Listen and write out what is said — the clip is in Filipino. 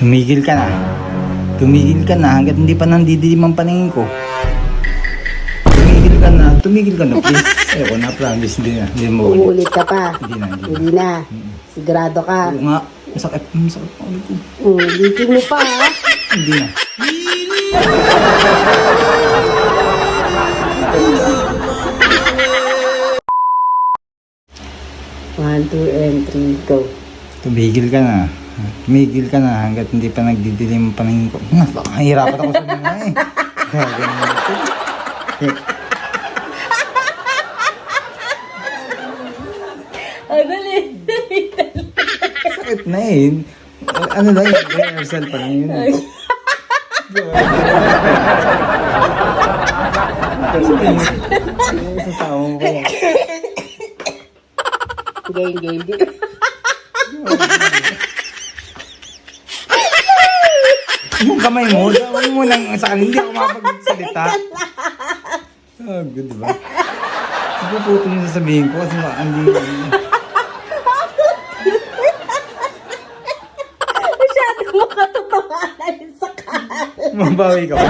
Tumigil ka na. Tumigil ka na hanggat hindi pa nandidilim ang paningin ko. Tumigil ka na. Tumigil ka na, please. Ayoko na, promise. Hindi na. Hindi mo ulit. Uulit ka pa. Hindi na, hindi na. Hindi na. Sigurado ka. Oo nga. Masakit. Masakit pa ulit ko. Ulitin mo pa ha. Hindi na. One, two, and three, go. Tumigil ka na. Tumigil ka na hanggat hindi pa nagdidilim ang paningin ko. Nakahirapan ako sa mga eh. Ganun ito. Ay, dali. Sakit na eh. Ano lang yun? Rehearsal pa lang yun. Sa tawang ko. Game, game, game. Yung kamay mo, huwag mo nang sa akin, hindi ako makapagsalita. Oh, good, diba? Po ito yung sasabihin ko kasi ma- hindi. Masyado mo katotohanan sa kanan. Mabawi ka pa.